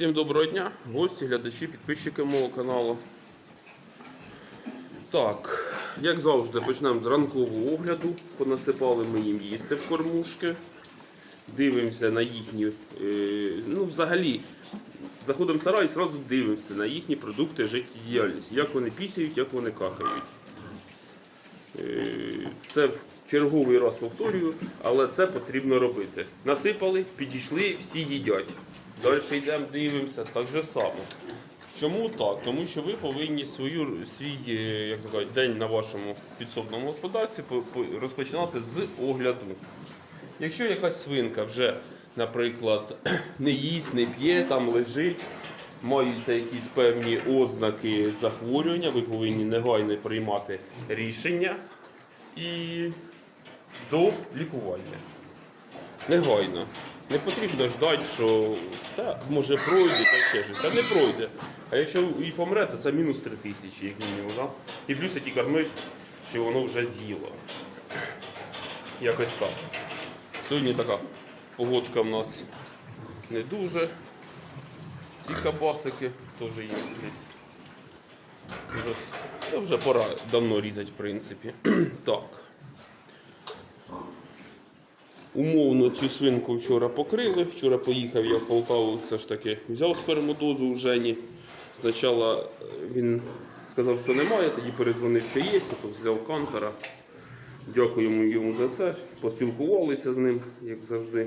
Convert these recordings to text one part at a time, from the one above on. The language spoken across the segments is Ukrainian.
Всім доброго дня, гості, глядачі, підписчики мого каналу. Так, як завжди, почнемо з ранкового огляду. Понасипали ми їм їсти в кормушки. Дивимося на їхні. е, ну, взагалі, заходимо в сарай і одразу дивимося на їхні продукти життєдіяльності. Як вони пісяють, як вони какають. Е, Це в черговий раз повторюю, але це потрібно робити. Насипали, підійшли, всі їдять. Далі йдемо, дивимося, так же само. Чому так? Тому що ви повинні свою, свій е, як то день на вашому підсобному господарстві по- по- розпочинати з огляду. Якщо якась свинка вже, наприклад, не їсть, не п'є, там лежить, маються якісь певні ознаки захворювання, ви повинні негайно приймати рішення і до лікування. Негайно. Не потрібно ждати, що та, може пройде, та ще щось. Та не пройде. А якщо і помре, то це мінус 3 тисячі, як мінімум. Да? І плюс ті кормить, що воно вже з'їло. Якось так. Сьогодні така погодка в нас не дуже. Ці кабасики теж є десь. Вже, вже пора давно різати, в принципі. так. Умовно цю свинку вчора покрили. Вчора поїхав я в Полтаву, все ж таки взяв спермодозу у Жені. Спочатку е, він сказав, що немає, тоді перезвонив, що є, то взяв кантора. Дякуємо йому за це. Поспілкувалися з ним, як завжди.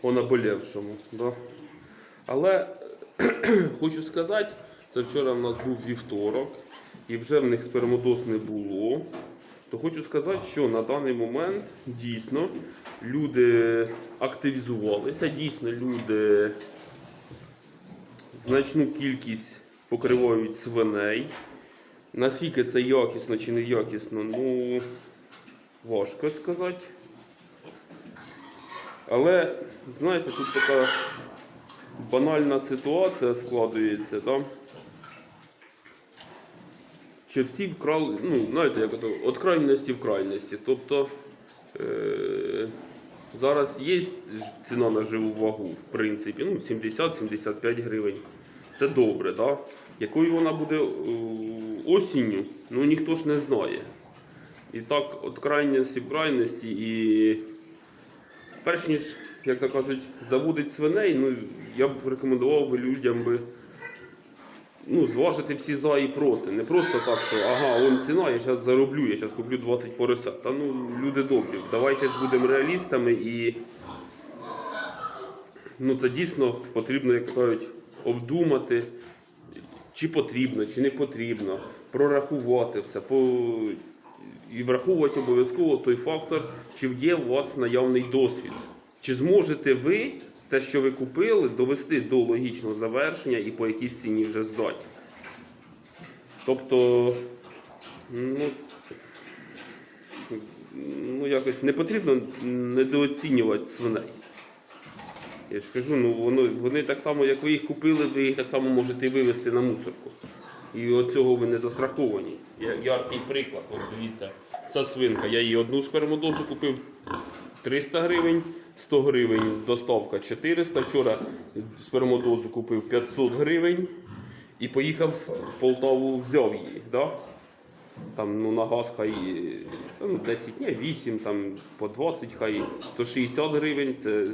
По наболівшому. Да? Але хочу сказати, це вчора в нас був вівторок, і вже в них спермодоз не було. То хочу сказати, що на даний момент дійсно люди активізувалися, дійсно люди значну кількість покривають свиней. Наскільки це якісно чи не якісно, ну важко сказати. Але, знаєте, тут така банальна ситуація складується, там. Що всі вкрали, ну, знаєте, як ото, від крайності в крайності. Тобто е- зараз є ціна на живу вагу, в принципі, ну, 70-75 гривень. Це добре, да? Якою вона буде е, осінню, ну ніхто ж не знає. І так, від крайності в крайності, і перш ніж, як то кажуть, заводить свиней, ну я б рекомендував людям би ну, зважити всі за і проти. Не просто так, що ага, он ціна, я зараз зароблю, я зараз куплю 20 поросят. Та ну, люди добрі, давайте будемо реалістами і ну, це дійсно потрібно, як кажуть, обдумати, чи потрібно, чи не потрібно, прорахувати все. По... І враховувати обов'язково той фактор, чи є у вас наявний досвід. Чи зможете ви те, що ви купили, довести до логічного завершення і по якійсь ціні вже здати. Тобто, ну, ну якось не потрібно недооцінювати свиней. Я ж кажу, ну воно, вони так само, як ви їх купили, ви їх так само можете вивезти на мусорку. І від цього ви не застраховані. Яркий приклад, от дивіться, ця свинка, я її одну спермодозу купив 300 гривень, 100 гривень доставка 400. Вчора спермодозу купив 500 гривень і поїхав в Полтаву, взяв її. Да? Там ну, на газ хай ну, 10, ні, 8, там, по 20, хай 160 гривень, це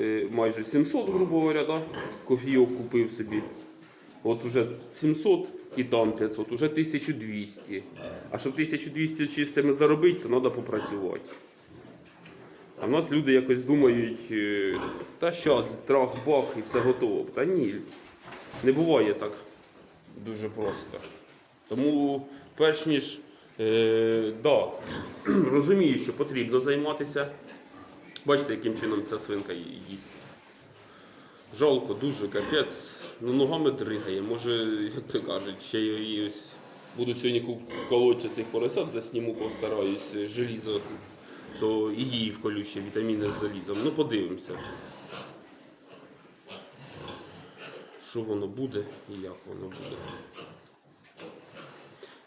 е, майже 700, грубо говоря, да? кофійок купив собі. От уже 700 і там 500, уже 1200. А щоб 1200 чистими заробити, то треба попрацювати. А в нас люди якось думають, е, та щас, трах, бах і все готово. Та ні, не буває так дуже просто. Тому, перш ніж е, да, розумію, що потрібно займатися. Бачите, яким чином ця свинка їсть. Жалко, дуже капець. Ну, ногами дригає. Може, як то кажуть, ще її ось буду сьогодні колоти цих поросят, засніму, постараюсь е, желізо, то і її вколю ще вітаміни з залізом. Ну, подивимося. Що воно буде і як воно буде.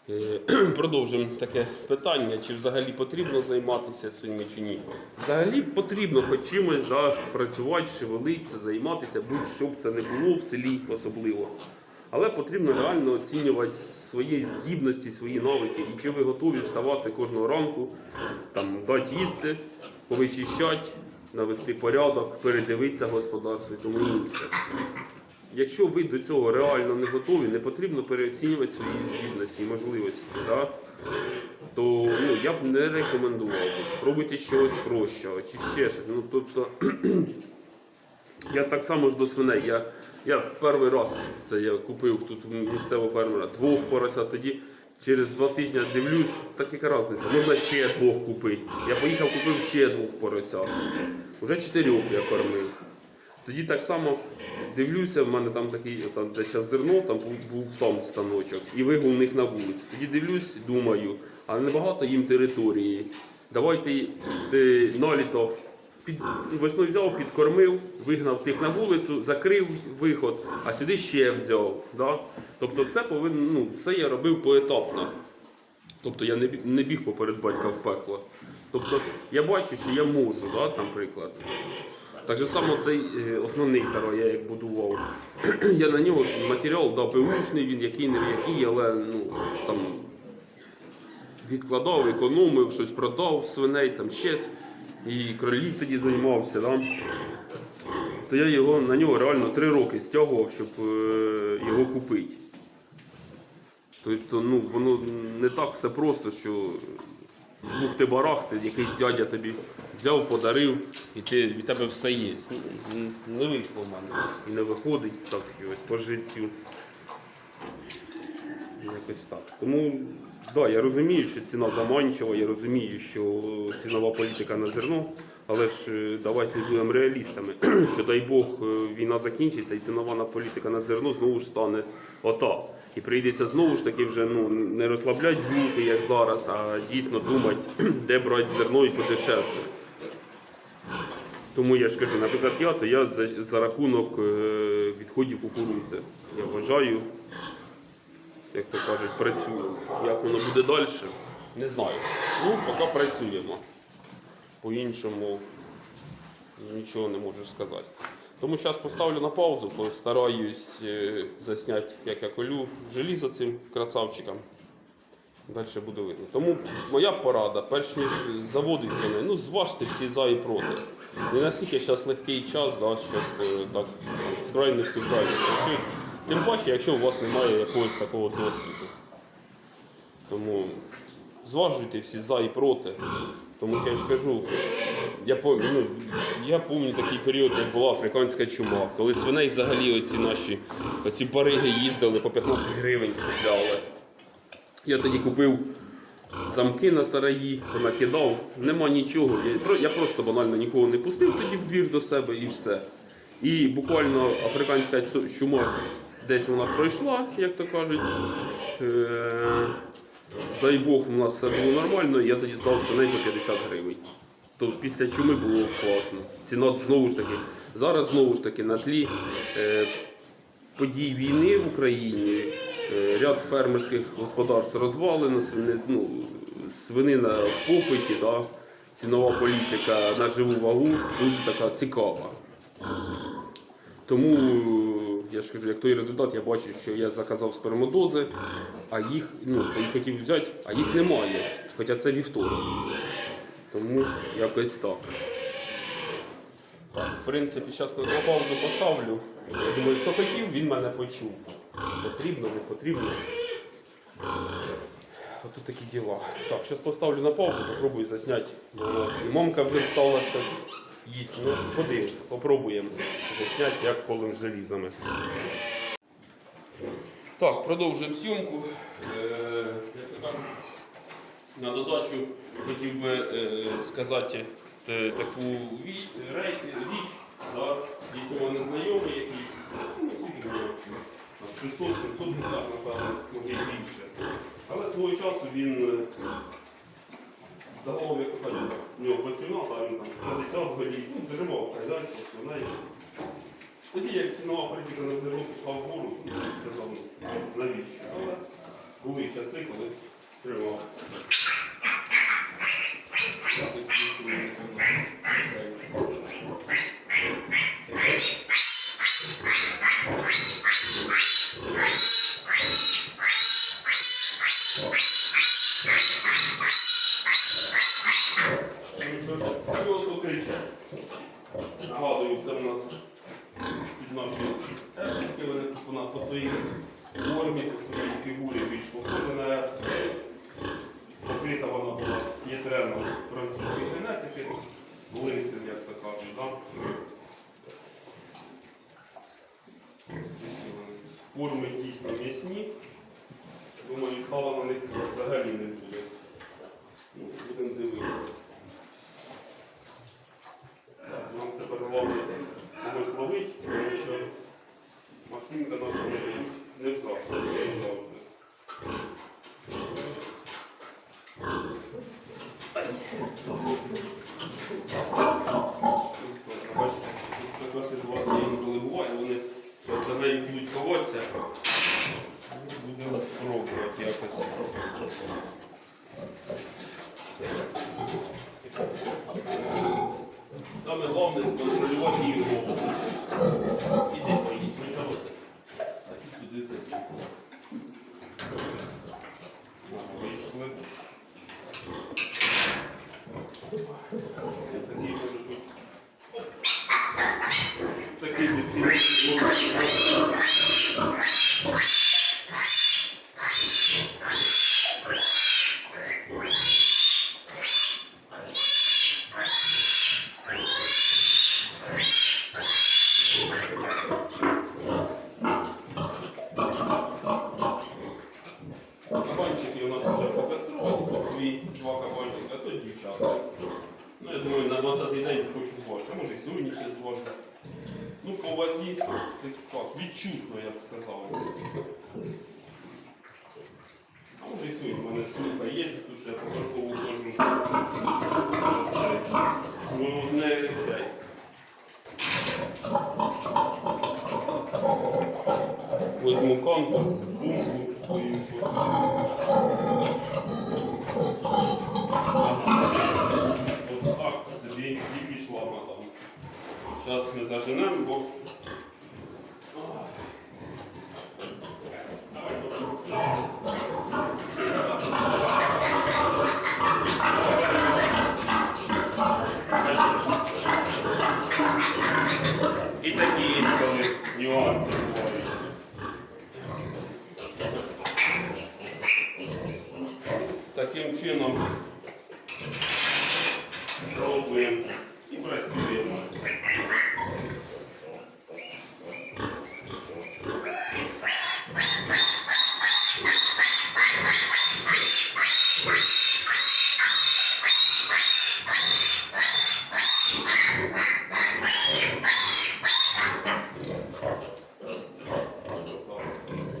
Е, Продовжимо таке питання, чи взагалі потрібно займатися свиньми чи ні. Взагалі потрібно хоч чимось да, працювати, шевелитися, займатися, будь-що б це не було в селі особливо. Але потрібно реально оцінювати свої здібності, свої навики. І чи ви готові вставати кожного ранку, там, дати їсти, повичищати, навести порядок, передивитися господарство і тому інше. Якщо ви до цього реально не готові, не потрібно переоцінювати свої здібності і можливості, да? то ну, я б не рекомендував. Пробуйте щось прощого чи ще щось. Ну, тобто, я так само ж до свиней. Я, я перший раз це я купив тут місцевого фермера двох поросят. Тоді через два тижні дивлюсь, так яка різниця, можна ще двох купити. Я поїхав, купив ще двох поросят. Уже чотирьох я кормив. Тоді так само дивлюся, в мене там такий, там, де зараз зерно, там був, там станочок, і вигул них на вулицю. Тоді дивлюсь, думаю, а небагато їм території. Давайте е, наліто під, весною взяв, підкормив, вигнав цих на вулицю, закрив виход, а сюди ще взяв. Да? Тобто все повинно, ну, все я робив поетапно. Тобто я не, не біг поперед батька в пекло. Тобто я бачу, що я можу, да, там, наприклад. Так же само цей е, основний сарай, я як будував. я на нього матеріал дав беушний, він який не який, але ну, там відкладав, економив, щось продав свиней, там ще і кролів тоді займався. Да? То я його, на нього реально три роки стягував, щоб е, його купити. Тобто, ну, воно не так все просто, що з бухти барахти, якийсь дядя тобі взяв, подарив, і ти, від тебе все є. Не вийшло в мене. І не виходить так ось по життю. Якось так. Тому да, я розумію, що ціна заманчива, я розумію, що цінова політика на зерно, але ж е, давайте будемо реалістами, що дай Бог е, війна закінчиться і цінова політика на зерно знову ж стане ота. І прийдеться знову ж таки вже ну, не розслаблять бути, як зараз, а дійсно думати, де брати зерно і подешевше. Тому я ж кажу, наприклад, я, то я за, за рахунок е, відходів кукурудзи. Я вважаю, як то кажуть, працюємо. Як воно буде далі, не знаю. Ну, поки працюємо. По-іншому нічого не можу сказати. Тому зараз поставлю на паузу, постараюсь е, засняти, як я колю желізо цим красавчикам. Далі буде видно. Тому моя порада, перш ніж заводиться, ну зважте всі за і проти. Не настільки зараз легкий час, да, щоб е, так з крайності в крайність. Тим паче, якщо у вас немає якогось такого досвіду. Тому зважуйте всі за і проти. Тому що я ж кажу, я ну, я пам'ятаю такий період, як була африканська чума, коли свиней взагалі оці наші оці бариги їздили по 15 гривень купляли. Я тоді купив замки на сараї, понакидав, нема нічого. Я просто банально нікого не пустив тоді в двір до себе і все. І буквально африканська чума десь вона пройшла, як то кажуть. Е- дай Бог, у нас все було нормально, я тоді здав свиней по 50 гривень. То після чуми було класно. Ціна знову ж таки. Зараз знову ж таки на тлі е, подій війни в Україні е, ряд фермерських господарств розвалено, ну, свинина в попиті, да, цінова політика на живу вагу дуже така цікава. Тому я ж кажу, як той результат, я бачу, що я заказав спермодози, а їх, ну, їх хотів взяти, а їх немає. Хоча це вівторок. Тому якось так. Так, в принципі, зараз на паузу поставлю. Я думаю, хто хотів, він мене почув. Потрібно, не потрібно. Ось такі діла. Так, зараз поставлю на паузу, попробую засняти. І мамка вже встала їсть. Ну, подивимось, попробуємо засняти, як колем з желізами. Так, продовжуємо зйомку. Е, на додачу хотів би е, сказати е, таку річ. Да? У мене знайомий, який ну, скільки мені 600-700 гектар, напевно, може і більше. Але свого часу він здавав, як то в нього поцінував, а він там 50 голів, ну, зажимав хазяйство, свиней. Тоді як цінова політика на зерно пішла вгору, я сказав, навіщо? Але були часи, коли тримав. Чого тут кричать? Нагадую, це у нас під наші епічки, вони вона по своїй формі, по своїй фігурі більш похожа на. Покрита вона була єтреном французької генетики, лисин, як то кажуть, да? Форми дійсно м'ясні. Думаю, сала на них взагалі не буде. Ну, Будемо дивитися. Ловить не завжди, не завжди. Бачите, тут така ситуація інколи буває, вони за нею будуть ховатися. Будемо пробувати якось. Саме головне контролювати її голову. Іди, поїдь, не жалуйте. Так і туди сидіть. Вийшли. Такий може бути. Такий десь. Кабанчики у нас вже покастровані, дві, два кабанчика, то дівчата. Ну, я думаю, на 20-й день хочу зважити, а може і сьогодні ще зважити. Ну, по вазі, так, відчутно, я б сказав. А сьогодні, в мене сумка є, тут ще поверхову кажу. Ну, не цей. Возьму канту, сумку свою. От так собі і пішла мадам. Зараз ми заженемо, бо. І такі інколи нюанси бувають. Таким чином робимо і працюємо.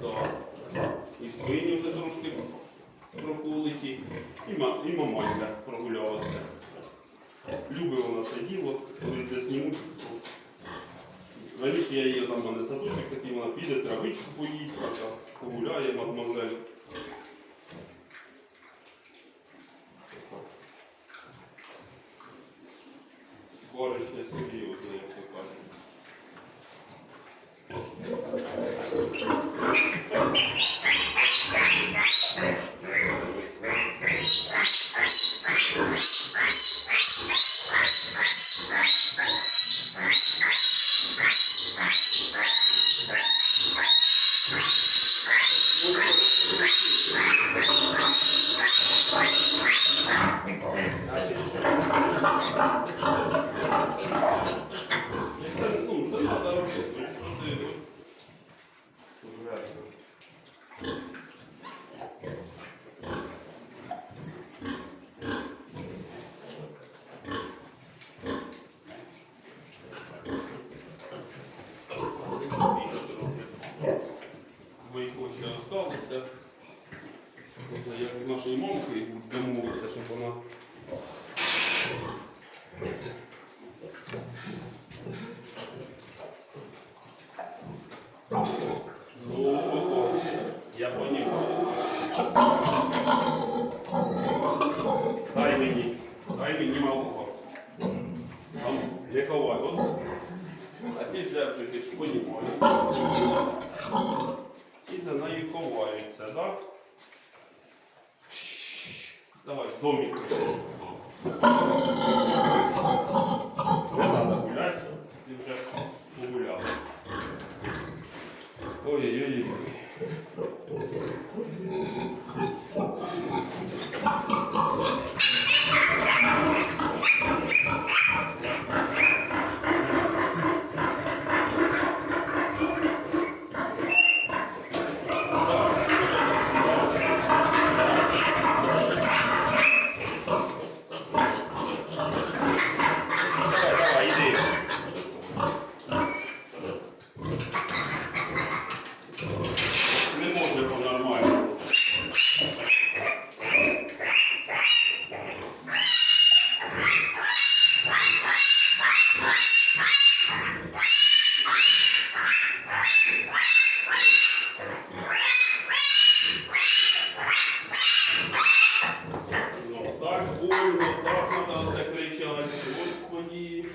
Так. І свині вже трошки проколиті, і, ма- і маманька прогулялася. Любить вона це діло, коли це знімуть. Раніше я її там в мене садочок такий, вона травичку поїсть, погуляє, мадмазель. Баришня серйозна, з нашою мамкою домовитися, щоб вона. Ну, я поняв. Дай мені, дай мені малого. Там не от. А ті жертви, ж понімають. І за нею ховаються, так? Да? Давай, домик. Не треба гуляти, ти вже погуляв. Ой-ой-ой. Давай, давай, іди. Не може по-нормальному. Ну, так больно, так надо закричать. Господи.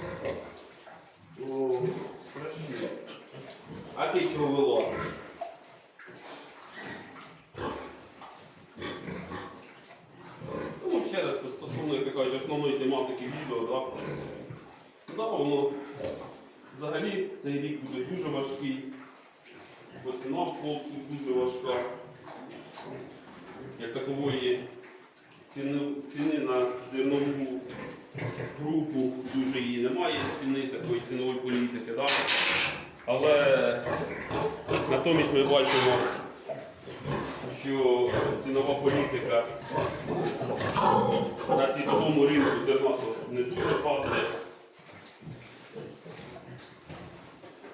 О, страшно. А ти чого вилазиш? Ну, ще раз стосовно, як ти кажеш, основної тематики відео, так? Да, воно взагалі цей рік буде дуже важкий. Весна в хлопців дуже важка. Як такової ціни, ціни на зернову групу дуже її немає, ціни такої цінової політики. Да? Але натомість ми бачимо, що цінова політика на світовому ринку зерна то не дуже падає.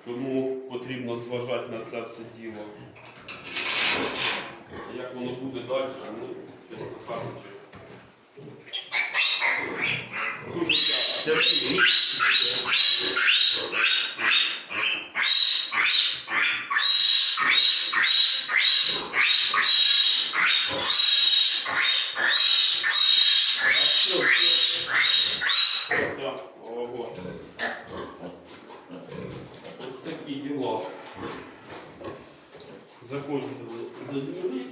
Тому потрібно зважати на це все діло. Як воно буде далі, ну, чесно кажучи. Дуже тяжкий рік. А все, все. Все, ого. От такі діла. Заходимо до дневі.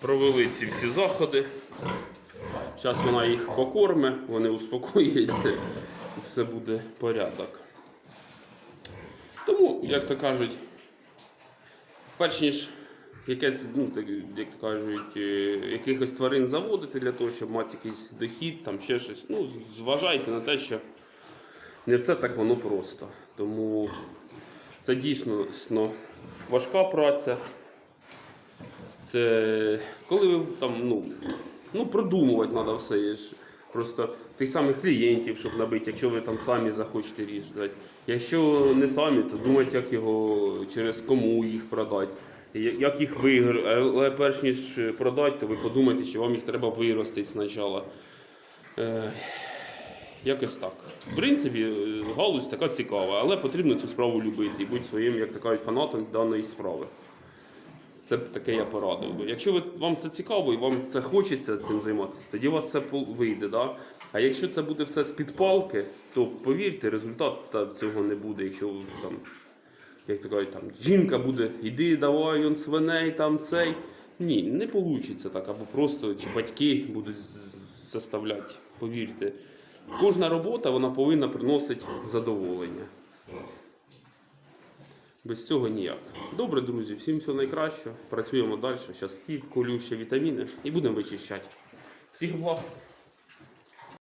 Провели ці всі заходи. Зараз вона їх покорме, вони успокоїть, і все буде порядок. Тому, як то кажуть, перш ніж якесь, ну, так, як кажуть, е, якихось тварин заводити для того, щоб мати якийсь дохід, там ще щось, ну, зважайте на те, що не все так воно просто. Тому це дійсно сно, важка праця. Це коли ви там, ну, ну продумувати треба все. Просто тих самих клієнтів, щоб набити, якщо ви там самі захочете різати. Якщо не самі, то думайте, як його через кому їх продати, як їх виграти. Але перш ніж продати, то ви подумайте, що вам їх треба виростити спочатку. Е, Якось так. В принципі, е, галузь така цікава, але потрібно цю справу любити і бути своїм, як то кажуть, фанатом даної справи. Це таке я порадив. Якщо ви, вам це цікаво і вам це хочеться цим займатися, тоді у вас все вийде. Да? А якщо це буде все з-під палки, то повірте, результат цього не буде. Якщо там, як то кажуть, там жінка буде, іди, давай он свиней, там цей. Ні, не вийде так, або просто чи батьки будуть заставляти. Повірте. Кожна робота вона повинна приносити задоволення. Без цього ніяк. Добре, друзі, всім всього найкращого. Працюємо далі. Зараз ті колю ще вітаміни і будемо вичищати. Всіх благ!